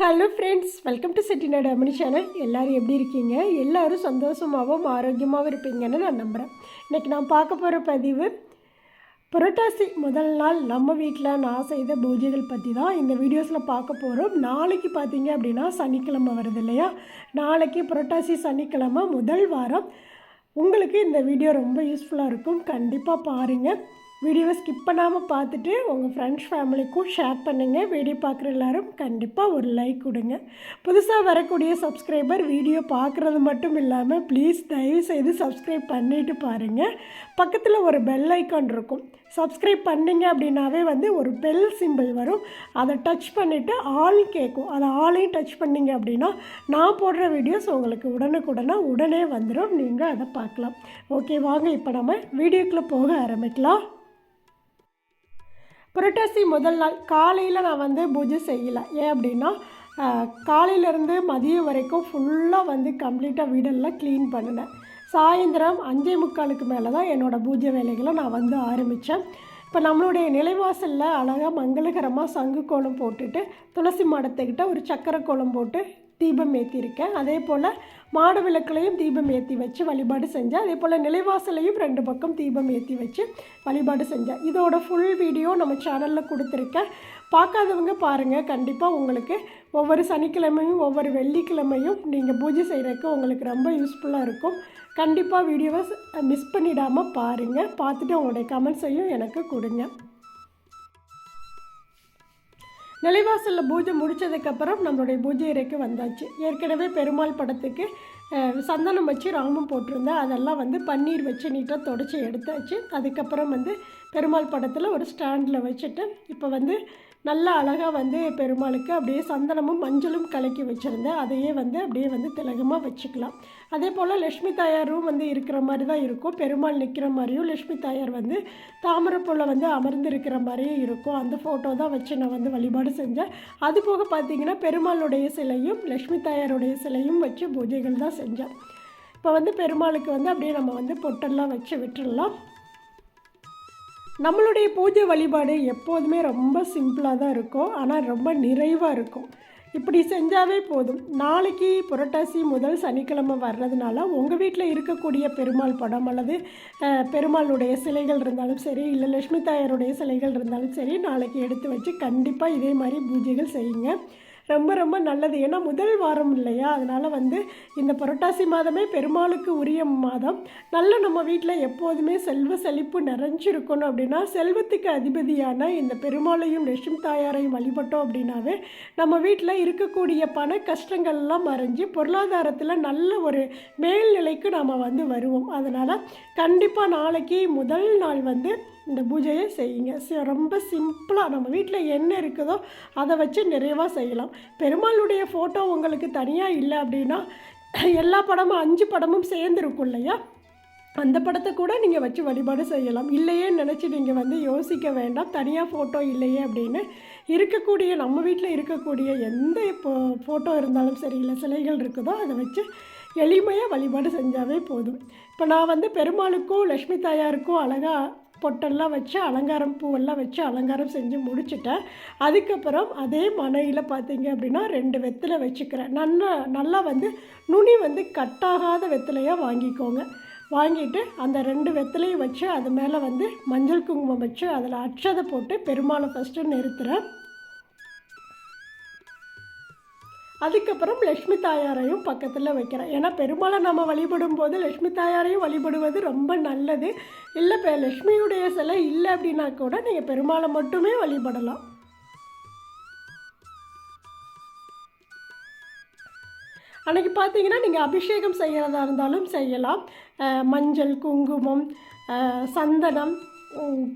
Hello friends welcome to Chettinad Ammani channel எல்லோரும் எப்படி இருக்கீங்க? எல்லோரும் சந்தோஷமாகவும் ஆரோக்கியமாகவும் இருப்பீங்கன்னு நான் நம்புகிறேன் இன்றைக்கி நான் பார்க்க போகிற பதிவு புரட்டாசி முதல் நாள் நம்ம வீட்டில் நான் செய்த பூஜைகள் பற்றி தான் இந்த வீடியோஸில் பார்க்க போகிறோம் நாளைக்கு பார்த்தீங்க அப்படின்னா சனிக்கிழமை வருது இல்லையா? நாளைக்கு புரட்டாசி சனிக்கிழமை முதல் வாரம். உங்களுக்கு இந்த வீடியோ ரொம்ப யூஸ்ஃபுல்லாக இருக்கும். கண்டிப்பாக பாருங்கள் வீடியோவை ஸ்கிப் பண்ணாமல் பார்த்துட்டு உங்கள் ஃப்ரெண்ட்ஸ் ஃபேமிலிக்கும் ஷேர் பண்ணுங்கள் வீடியோ பார்க்குற எல்லாரும் கண்டிப்பாக ஒரு லைக் கொடுங்க. புதுசாக வரக்கூடிய சப்ஸ்கிரைபர் வீடியோ பார்க்குறது மட்டும் இல்லாமல் ப்ளீஸ் தயவு செய்து சப்ஸ்கிரைப் பண்ணிவிட்டு பாருங்கள் பக்கத்தில் ஒரு பெல் ஐக்கான் இருக்கும். சப்ஸ்கிரைப் பண்ணிங்க அப்படின்னாவே வந்து ஒரு பெல் சிம்பிள் வரும். அதை டச் பண்ணிவிட்டு ஆல் கேட்கும் அதை ஆளையும் டச் பண்ணிங்க அப்படின்னா நான் போடுற வீடியோஸ் உங்களுக்கு உடனுக்குடனே உடனே வந்துடும் நீங்கள் அதை பார்க்கலாம். ஓகே வாங்க இப்போ நம்ம வீடியோக்குள்ளே போக ஆரம்பிக்கலாம். புரட்டாசி முதல் நாள் காலையில் நான் வந்து பூஜை செய்யலை. ஏன் அப்படின்னா காலையிலேருந்து மதியம் வரைக்கும் ஃபுல்லாக வந்து கம்ப்ளீட்டாக வீடெல்லாம் க்ளீன் பண்ணினேன். சாயந்தரம் அஞ்சே முக்காலுக்கு மேலே தான் என்னோடய பூஜை வேலைகளை நான் வந்து ஆரம்பித்தேன் இப்போ நம்மளுடைய நிலைவாசலில் அழகாக மங்களகரமாக சங்கு கோலம் போட்டுட்டு துளசி மாடத்துக்கிட்ட ஒரு சக்கரை கோலம் போட்டு தீபம் ஏற்றியிருக்கேன் அதே போல் மாடு விளக்குலையும் தீபம் ஏற்றி வச்சு வழிபாடு செஞ்சேன். அதே போல் நிலைவாசலையும் ரெண்டு பக்கம் தீபம் ஏற்றி வச்சு வழிபாடு செஞ்சேன். இதோட ஃபுல் வீடியோ நம்ம சேனலில் கொடுத்துருக்கேன். பார்க்காதவங்க பாருங்கள் கண்டிப்பாக உங்களுக்கு ஒவ்வொரு சனிக்கிழமையும் ஒவ்வொரு வெள்ளிக்கிழமையும் நீங்கள் பூஜை செய்கிறதுக்கு உங்களுக்கு ரொம்ப யூஸ்ஃபுல்லாக இருக்கும். கண்டிப்பாக வீடியோவை மிஸ் பண்ணிடாமல் பாருங்கள் பார்த்துட்டு உங்களுடைய கமெண்ட்ஸையும் எனக்கு கொடுங்க. நிலைவாசலில் பூஜை முடித்ததுக்கப்புறம் நம்மளுடைய பூஜை இறைக்கு வந்தாச்சு. ஏற்கனவே பெருமாள் படத்துக்கு சந்தனம் வச்சு ராமம் போட்டிருந்தேன் அதெல்லாம் வந்து பன்னீர் வச்சு நீட்டாக தொடச்சி எடுத்தாச்சு. அதுக்கப்புறம் வந்து பெருமாள் படத்தில் ஒரு ஸ்டாண்டில் வச்சுட்டு இப்போ வந்து நல்லா அழகாக வந்து பெருமாளுக்கு அப்படியே சந்தனமும் மஞ்சளும் கலக்கி வச்சுருந்தேன். அதையே வந்து அப்படியே வந்து திலகமாக வச்சுக்கலாம். அதே போல் லக்ஷ்மி தாயாரும் வந்து இருக்கிற மாதிரி தான் இருக்கும். பெருமாள் நிற்கிற மாதிரியும் லக்ஷ்மி தாயார் வந்து தாமரைப்பூவில் வந்து அமர்ந்து இருக்கிற மாதிரியும் இருக்கும். அந்த ஃபோட்டோ தான் வச்சு நான் வந்து வழிபாடு செஞ்சேன். அது போக பார்த்திங்கன்னா பெருமாளுடைய சிலையும் லக்ஷ்மி தாயாருடைய சிலையும் வச்சு பூஜைகள் தான் செஞ்சேன். இப்போ வந்து பெருமாளுக்கு வந்து அப்படியே நம்ம வந்து பொட்டெல்லாம் வச்சு விட்டுடலாம். நம்மளுடைய பூஜை வழிபாடு எப்போதுமே ரொம்ப சிம்பிளாக தான் இருக்கும். ஆனால் ரொம்ப நிறைவாக இருக்கும். இப்படி செஞ்சாவே போதும். நாளைக்கு புரட்டாசி முதல் சனிக்கிழமை வர்றதுனால உங்கள் வீட்டில் இருக்கக்கூடிய பெருமாள் படம் அல்லது பெருமாளுடைய சிலைகள் இருந்தாலும் சரி இல்லை லட்சுமி தாயாருடைய சிலைகள் இருந்தாலும் சரி நாளைக்கு எடுத்து வச்சு கண்டிப்பாக இதே மாதிரி பூஜைகள் செய்யுங்க. ரொம்ப ரொம்ப நல்லது. ஏன்னா முதல் வாரம் இல்லையா? அதனால் வந்து இந்த புரட்டாசி மாதமே பெருமாளுக்கு உரிய மாதம். நல்ல நம்ம வீட்டில் எப்போதுமே செல்வ செழிப்பு நிறைஞ்சிருக்கணும் அப்படின்னா செல்வத்துக்கு அதிபதியான இந்த பெருமாளையும் லட்சுமி தாயாரையும் வழிபட்டோம் அப்படின்னாவே நம்ம வீட்டில் இருக்கக்கூடிய பண கஷ்டங்கள்லாம் மறைஞ்சு பொருளாதாரத்தில் நல்ல ஒரு மேல்நிலைக்கு நாம் வந்து வருவோம். அதனால் கண்டிப்பாக நாளைக்கு முதல் நாள் வந்து இந்த பூஜையை செய்யுங்க. ரொம்ப சிம்பிளாக நம்ம வீட்டில் என்ன இருக்குதோ அதை வச்சு நிறைவாக செய்யலாம். பெருமாளுடைய ஃபோட்டோ உங்களுக்கு தனியாக இல்லை அப்படின்னா எல்லா படமும் அஞ்சு படமும் சேர்ந்துருக்கும் இல்லையா? அந்த படத்தை கூட நீங்கள் வச்சு வழிபாடு செய்யலாம். இல்லையே நினச்சி நீங்கள் வந்து யோசிக்க வேண்டாம். தனியாக ஃபோட்டோ இல்லையே அப்படின்னு இருக்கக்கூடிய நம்ம வீட்டில் இருக்கக்கூடிய எந்த இப்போ ஃபோட்டோ இருந்தாலும் சரி இல்லை சிலைகள் இருக்குதோ அதை வச்சு எளிமையாக வழிபாடு செஞ்சாவே போதும். இப்போ நான் வந்து பெருமாளுக்கும் லக்ஷ்மி தாயாருக்கும் அழகாக பொட்டெல்லாம் வச்சு அலங்காரம் பூவெல்லாம் வச்சு அலங்காரம் செஞ்சு முடிச்சுட்டேன். அதுக்கப்புறம் அதே மனையில் பார்த்தீங்க அப்படின்னா ரெண்டு வெத்தலை வச்சுக்கிறேன். நல்லா நல்லா வந்து நுனி வந்து கட்டாகாத வெத்தலையாக வாங்கிக்கோங்க. வாங்கிட்டு அந்த ரெண்டு வெத்தலையும் வச்சு அது மேலே வந்து மஞ்சள் குங்குமம் வச்சு அதில் அச்சதை போட்டு பெருமாளை ஃபஸ்ட்டு நிறுத்துகிறேன் அதுக்கப்புறம் லக்ஷ்மி தாயாரையும் பக்கத்தில் வைக்கிறேன். ஏன்னா பெருமாளை நம்ம வழிபடும் போது லக்ஷ்மி தாயாரையும் வழிபடுவது ரொம்ப நல்லது. இல்லை இப்போ லக்ஷ்மியுடைய சிலை இல்லை அப்படின்னா கூட நீங்கள் பெருமாளை மட்டுமே வழிபடலாம். அன்றைக்கி பார்த்தீங்கன்னா நீங்கள் அபிஷேகம் செய்கிறதா இருந்தாலும் செய்யலாம். மஞ்சள் குங்குமம் சந்தனம்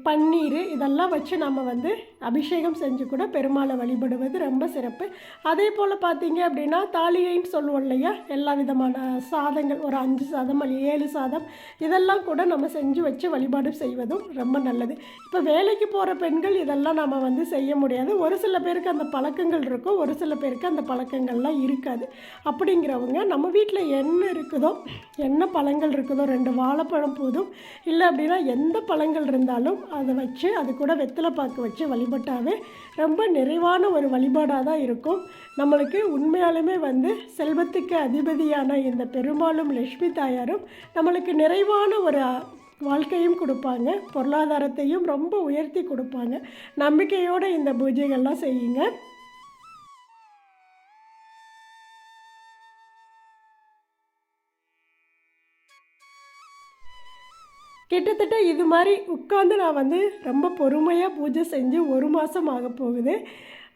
பன்னீர் இதெல்லாம் வச்சு நம்ம வந்து அபிஷேகம் செஞ்சு கூட பெருமாளை வழிபடுவது ரொம்ப சிறப்பு. அதே போல் பார்த்தீங்க அப்படின்னா தாலியைன்னு சொல்லுவோம் இல்லையா? எல்லா விதமான சாதங்கள் ஒரு அஞ்சு சாதம் அல்ல ஏழு சாதம் இதெல்லாம் கூட நம்ம செஞ்சு வச்சு வழிபாடு செய்வதும் ரொம்ப நல்லது. இப்போ வேலைக்கு போகிற பெண்கள் இதெல்லாம் நம்ம வந்து செய்ய முடியாது. ஒரு சில பேருக்கு அந்த பழக்கங்கள் இருக்கும் ஒரு சில பேருக்கு அந்த பழக்கங்கள்லாம் இருக்காது. அப்படிங்கிறவங்க நம்ம வீட்டில் என்ன இருக்குதோ என்ன பழங்கள் இருக்குதோ ரெண்டு வாழைப்பழம் போதும். இல்லை அப்படின்னா எந்த பழங்கள் இருந்தாலும் அதை வச்சு அது கூட வெத்தலை பாக்கு வச்சு வழிபாடு வழிபட்டாவே ரொம்ப நிறைவான ஒரு வழிபாடாக தான் இருக்கும். நம்மளுக்கு உண்மையாலுமே வந்து செல்வத்துக்கு அதிபதியான இந்த பெருமாளும் லக்ஷ்மி தாயாரும் நம்மளுக்கு நிறைவான ஒரு வாழ்க்கையும் கொடுப்பாங்க. பொருளாதாரத்தையும் ரொம்ப உயர்த்தி கொடுப்பாங்க. நம்பிக்கையோடு இந்த பூஜைகள்லாம் செய்யுங்க. கிட்டத்தட்ட இது மாதிரி உட்காந்து நான் வந்து ரொம்ப பொறுமையாக பூஜை செஞ்சு ஒரு மாதம் ஆக போகுது.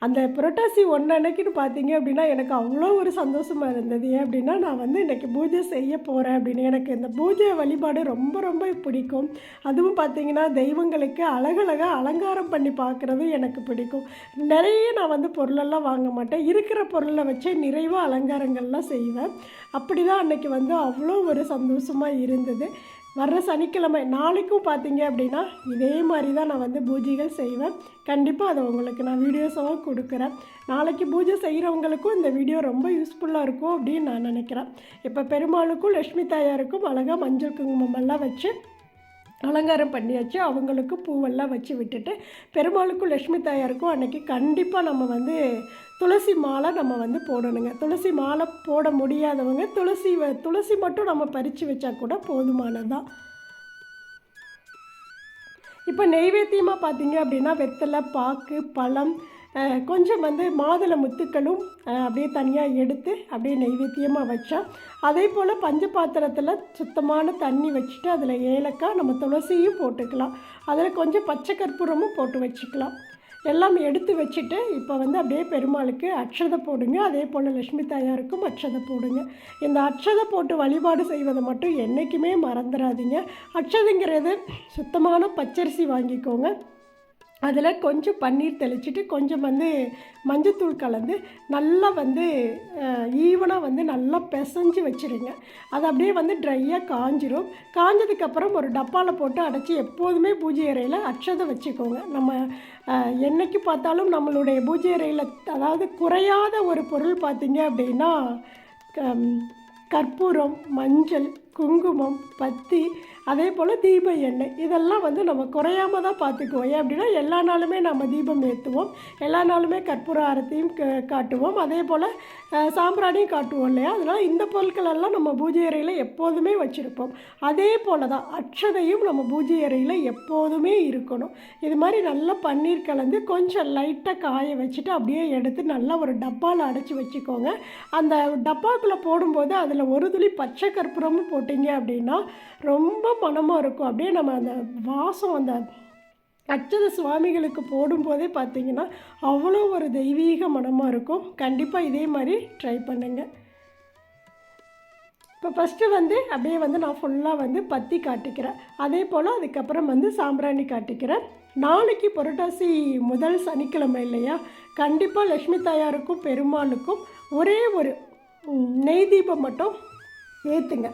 அந்த புரட்டாசி ஒன்று அன்னைக்குன்னு பார்த்தீங்க அப்படின்னா எனக்கு அவ்வளோ ஒரு சந்தோஷமாக இருந்தது. ஏன் அப்படின்னா நான் வந்து இன்றைக்கி பூஜை செய்ய போகிறேன் அப்படின்னு. எனக்கு இந்த பூஜை வழிபாடு ரொம்ப ரொம்ப பிடிக்கும். அதுவும் பார்த்தீங்கன்னா தெய்வங்களுக்கு அழகழகாக அலங்காரம் பண்ணி பார்க்குறது எனக்கு பிடிக்கும். நிறைய நான் வந்து பொருளெல்லாம் வாங்க மாட்டேன். இருக்கிற பொருளை வச்சே நிறைவாக அலங்காரங்கள்லாம் செய்வேன். அப்படி தான் அன்றைக்கி வந்து அவ்வளோ ஒரு சந்தோஷமாக இருந்தது. வர்ற சனிக்கிழமை நாளைக்கும் பார்த்தீங்க அப்படின்னா இதே மாதிரி தான் நான் வந்து பூஜைகள் செய்வேன். கண்டிப்பாக அதை உங்களுக்கு நான் வீடியோஸாக கொடுக்குறேன். நாளைக்கு பூஜை செய்கிறவங்களுக்கும் இந்த வீடியோ ரொம்ப யூஸ்ஃபுல்லாக இருக்கும் அப்படின்னு நான் நினைக்கிறேன். இப்போ பெருமாளுக்கும் லக்ஷ்மி தாயாருக்கும் அழகாக மஞ்சள் குங்குமமெல்லாம் வச்சு அலங்காரம் பண்ணியாச்சு. அவங்களுக்கு பூவெல்லாம் வச்சு விட்டுட்டு பெருமாளுக்கும் லக்ஷ்மி தாயாருக்கும் அன்றைக்கி கண்டிப்பாக நம்ம வந்து துளசி மாலை நம்ம வந்து போடணுங்க. துளசி மாலை போட முடியாதவங்க துளசி வ துளசி மட்டும் நம்ம பறித்து வச்சா கூட போதுமானதுதான். இப்போ நெய்வேத்தியமாக பார்த்தீங்க அப்படின்னா வெத்தலை பாக்கு பழம் கொஞ்சம் வந்து மாதுளை முத்துக்களும் அப்படியே தனியாக எடுத்து அப்படியே நைவேத்தியமாக வச்சா அதே போல் பஞ்ச பாத்திரத்தில் சுத்தமான தண்ணி வச்சுட்டு அதில் ஏலக்காய் நம்ம துளசியும் போட்டுக்கலாம். அதில் கொஞ்சம் பச்சை கற்பூரமும் போட்டு வச்சுக்கலாம். எல்லாம் எடுத்து வச்சுட்டு இப்போ வந்து அப்படியே பெருமாளுக்கு அக்ஷதை போடுங்க. அதே போல் லக்ஷ்மி தாயாருக்கும் அக்ஷதை போடுங்க. இந்த அக்ஷதை போட்டு வழிபாடு செய்வதை மட்டும் என்றைக்குமே மறந்துடாதீங்க அக்ஷதைங்கிறது சுத்தமான பச்சரிசி வாங்கிக்கோங்க. அதில் கொஞ்சம் பன்னீர் தெளிச்சிட்டு கொஞ்சம் வந்து மஞ்சத்தூள் கலந்து நல்லா வந்து ஈவனாக வந்து நல்லா பிசைஞ்சு வச்சுருங்க. அது அப்படியே வந்து ட்ரையாக காஞ்சிரும். காஞ்சதுக்கப்புறம் ஒரு டப்பாவில் போட்டு அடைச்சி எப்போதுமே பூஜை அறையில் அச்சதை வச்சுக்கோங்க. நம்ம என்றைக்கு என்னைக்கு பார்த்தாலும் நம்மளுடைய பூஜை அறையில் அதாவது குறையாத ஒரு பொருள் பார்த்தீங்க அப்படின்னா கற்பூரம் மஞ்சள் குங்குமம் பத்தி அதே போல் தீப எண்ணெய். இதெல்லாம் வந்து நம்ம குறையாம தான் பார்த்துக்குவோம். ஏன் அப்படின்னா எல்லா நாளுமே நம்ம தீபம் ஏற்றுவோம் எல்லா நாளுமே கற்பூர ஆரத்தையும் க- காட்டுவோம். அதே போல் சாம்பிராணியும் காட்டுவோம் இல்லையா? அதனால் இந்த பொருட்கள் எல்லாம் நம்ம பூஜை அறையில் எப்போதுமே வச்சுருப்போம். அதே போல் தான் அக்ஷதையும் நம்ம பூஜை அறையில் எப்போதுமே இருக்கணும். இது மாதிரி நல்லா பன்னீர் கலந்து கொஞ்சம் லைட்டாக காய வச்சுட்டு அப்படியே எடுத்து நல்லா ஒரு டப்பாவில் அடைச்சி வச்சுக்கோங்க. அந்த டப்பாக்குள்ளே போடும்போது அதில் ஒரு துளி பச்சை கற்பூரமும் போட்டு போட்டிங்க அப்படின்னா ரொம்ப மணமாக இருக்கும். அப்படியே நம்ம அந்த வாசம் அந்த அச்சத சுவாமிகளுக்கு போடும்போதே பார்த்தீங்கன்னா அவ்வளோ ஒரு தெய்வீக மனமாக இருக்கும். கண்டிப்பாக இதே மாதிரி ட்ரை பண்ணுங்கள் இப்போ ஃபஸ்ட்டு வந்து அப்படியே வந்து நான் ஃபுல்லாக வந்து பத்தி காட்டிக்கிறேன். அதே போல் அதுக்கப்புறம் வந்து சாம்பிராணி காட்டிக்கிறேன். நாளைக்கு புரட்டாசி முதல் சனிக்கிழமை இல்லையா? கண்டிப்பாக லக்ஷ்மி தாயாருக்கும் பெருமாளுக்கும் ஒரே ஒரு நெய் தீபம் மட்டும் ஏற்றுங்க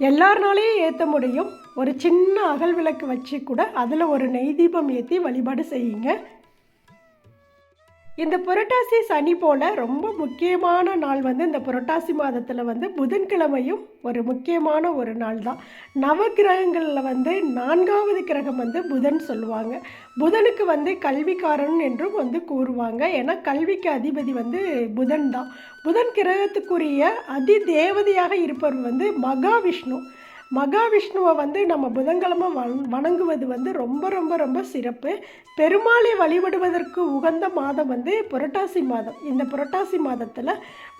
எல்லாருனாலையும் ஏற்ற முடியும். ஒரு சின்ன அகல் விளக்கு வச்சு கூட அதில் ஒரு நெய் தீபம் ஏற்றி வழிபாடு செய்யுங்க. இந்த புரட்டாசி சனி போல் ரொம்ப முக்கியமான நாள் வந்து இந்த புரட்டாசி மாதத்தில் வந்து புதன்கிழமையும் ஒரு முக்கியமான ஒரு நாள் தான் நவகிரகங்களில் வந்து நான்காவது கிரகம் வந்து புதன் சொல்லுவாங்க. புதனுக்கு வந்து கல்விக்காரன் என்றும் வந்து கூறுவாங்க. ஏன்னா கல்விக்கு அதிபதி வந்து புதன் தான் புதன் கிரகத்துக்குரிய அதி தேவதையாக இருப்பவர் வந்து மகாவிஷ்ணு. மகாவிஷ்ணுவை வந்து நம்ம புதன்கிழமை வண வணங்குவது வந்து ரொம்ப ரொம்ப ரொம்ப சிறப்பு. பெருமாளை வழிபடுவதற்கு உகந்த மாதம் வந்து புரட்டாசி மாதம். இந்த புரட்டாசி மாதத்தில்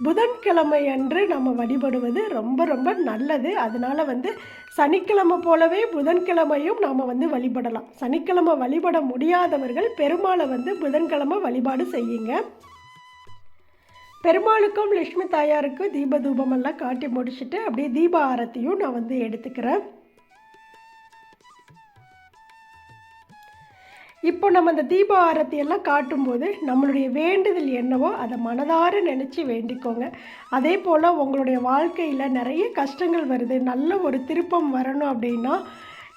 புதன்கிழமை அன்று நம்ம வழிபடுவது ரொம்ப ரொம்ப நல்லது. அதனால் வந்து சனிக்கிழமை போலவே புதன்கிழமையும் நாம் வந்து வழிபடலாம். சனிக்கிழமை வழிபட முடியாதவர்கள் பெருமாளை வந்து புதன்கிழமை வழிபாடு செய்யுங்க. பெருமாளுக்கும் லக்ஷ்மி தாயாருக்கும் தீப தூபமெல்லாம் காட்டி முடிச்சுட்டு அப்படியே தீப ஆரத்தியும் நான் வந்து எடுத்துக்கிறேன். இப்போ நம்ம அந்த தீப ஆரத்தி எல்லாம் காட்டும்போது நம்மளுடைய வேண்டுதல் என்னவோ அதை மனதார நினச்சி வேண்டிக்கோங்க. அதே போல் உங்களுடைய வாழ்க்கையில் நிறைய கஷ்டங்கள் வருது. நல்ல ஒரு திருப்பம் வரணும் அப்படின்னா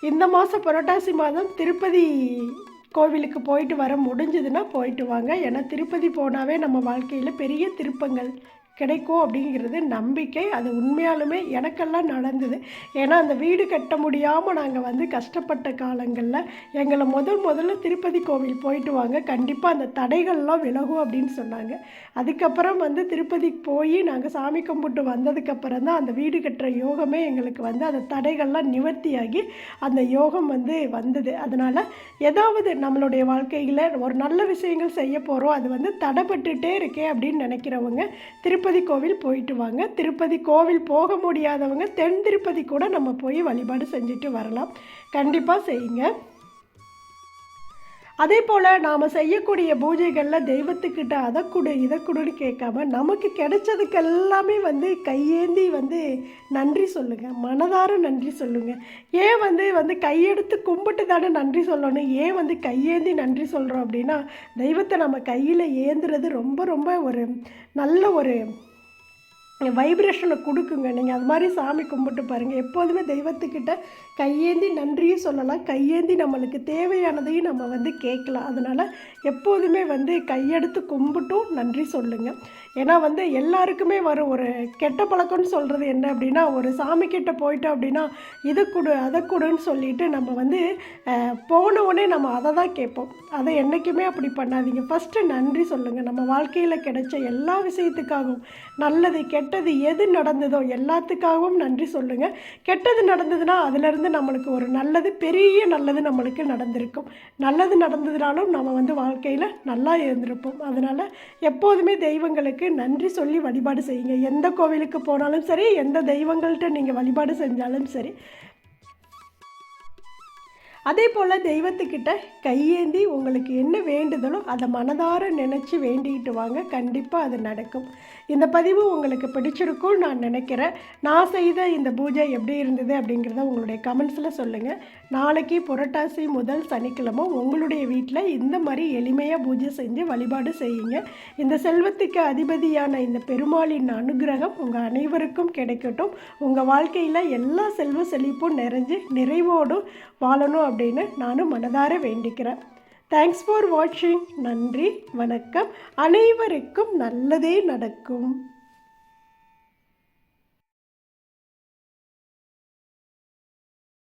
இந்த மாதம் புரட்டாசி மாதம் திருப்பதி கோவிலுக்கு போயிட்டு வர முடிஞ்சதுன்னா போயிட்டு வாங்க. ஏன்னா திருப்பதி போனாவே நம்ம வாழ்க்கையில் பெரிய திருப்பங்கள். கிடைக்கும் அப்படிங்கிறது நம்பிக்கை. அது உண்மையாலுமே எனக்கெல்லாம் நடந்தது. ஏன்னா அந்த வீடு கட்ட முடியாமல் நாங்கள் வந்து கஷ்டப்பட்ட காலங்களில் எங்களை முதல் முதல்ல திருப்பதி கோவில் போயிட்டு வாங்க. கண்டிப்பாக அந்த தடைகள்லாம் விலகும் அப்படின்னு சொன்னாங்க. அதுக்கப்புறம் வந்து திருப்பதிக்கு போய் நாங்கள் சாமி கும்பிட்டு வந்ததுக்கப்புறம் தான் அந்த வீடு கட்டுற யோகமே எங்களுக்கு வந்து அந்த தடைகள்லாம் நிவர்த்தியாகி அந்த யோகம் வந்து வந்தது. அதனால் ஏதாவது நம்மளுடைய வாழ்க்கையில் ஒரு நல்ல விஷயங்கள் செய்ய போகிறோம் அது வந்து தடைப்பட்டுட்டே இருக்கே அப்படின்னு நினைக்கிறவங்க திருப்பதி திருப்பதி கோவில் போயிட்டு வாங்க. திருப்பதி கோவில் போக முடியாதவங்க தென் திருப்பதி கூட நம்ம போய் வழிபாடு செஞ்சுட்டு வரலாம். கண்டிப்பாக செய்யுங்க. அதே போல் நாம் செய்யக்கூடிய பூஜைகளில் தெய்வத்துக்கிட்ட அதை கொடு இதை கொடுன்னு கேட்காம நமக்கு கிடைச்சதுக்கு எல்லாமே வந்து கையேந்தி வந்து நன்றி சொல்லுங்கள் மனதார நன்றி சொல்லுங்கள் ஏன் வந்து வந்து கையெடுத்து கும்பிட்டு தானே நன்றி சொல்லணும்? ஏன் வந்து கையேந்தி நன்றி சொல்கிறோம் அப்படின்னா தெய்வத்தை நம்ம கையில் ஏந்துறது ரொம்ப ரொம்ப ஒரு நல்ல ஒரு வைப்ரேஷனை கொடுக்குங்க. நீங்கள் அது மாதிரி சாமி கும்பிட்டு பாருங்கள் எப்போதுமே தெய்வத்துக்கிட்ட கையேந்தி நன்றியும் சொல்லலாம். கையேந்தி நம்மளுக்கு தேவையானதையும் நம்ம வந்து கேட்கலாம். அதனால் எப்போதுமே வந்து கையெடுத்து கும்பிட்டும் நன்றி சொல்லுங்கள் ஏன்னா வந்து எல்லாருக்குமே வரும். ஒரு கெட்ட பழக்கம்னு சொல்கிறது என்ன அப்படின்னா ஒரு சாமி கிட்ட போயிட்டோம் அப்படின்னா இதை கொடு அதை கொடுன்னு சொல்லிட்டு நம்ம வந்து போன உடனே நம்ம அதை தான் கேட்போம். அதை என்றைக்குமே அப்படி பண்ணாதீங்க. ஃபஸ்ட்டு நன்றி சொல்லுங்கள் நம்ம வாழ்க்கையில் கிடைச்ச எல்லா விஷயத்துக்காகவும் நல்லது கெட்டது எது நடந்ததோ எல்லாத்துக்காகவும் நன்றி சொல்லுங்கள் கெட்டது நடந்ததுன்னா அதுலேருந்து நம்மளுக்கு ஒரு நல்லது பெரிய நல்லது நம்மளுக்கு நடந்திருக்கும். நல்லது நடந்ததுனாலும் நம்ம வந்து வாழ்க்கையில் நல்லா இருந்திருப்போம். அதனால் எப்போதுமே தெய்வங்களுக்கு நன்றி சொல்லி வழிபாடு செய்யுங்க. எந்த கோவிலுக்கு போனாலும் சரி எந்த தெய்வங்கள்கிட்ட நீங்கள் வழிபாடு செஞ்சாலும் சரி அதே போல் தெய்வத்துக்கிட்ட கையேந்தி உங்களுக்கு என்ன வேண்டுதலோ அதை மனதார நினச்சி வேண்டிக்கிட்டு வாங்க. கண்டிப்பாக அது நடக்கும். இந்த பதிவு உங்களுக்கு பிடிச்சிருக்கும் நான் நினைக்கிறேன். நான் செய்த இந்த பூஜை எப்படி இருந்தது அப்படிங்கிறத உங்களுடைய கமெண்ட்ஸில் சொல்லுங்கள் நாளைக்கு புரட்டாசி முதல் சனிக்கிழமை உங்களுடைய வீட்டில் இந்த மாதிரி எளிமையாக பூஜை செஞ்சு வழிபாடு செய்யுங்க. இந்த செல்வத்துக்கு அதிபதியான இந்த பெருமாளின் அனுகிரகம் உங்கள் அனைவருக்கும் கிடைக்கட்டும். உங்கள் வாழ்க்கையில் எல்லா செல்வ செழிப்பும் நிறைஞ்சு நிறைவோடும் வாழணும் அப்படின்னு நானும் மனதார வேண்டிக்கிறேன். தேங்க்ஸ் ஃபார் வாட்சிங் நன்றி வணக்கம். அனைவருக்கும் நல்லதே நடக்கும்.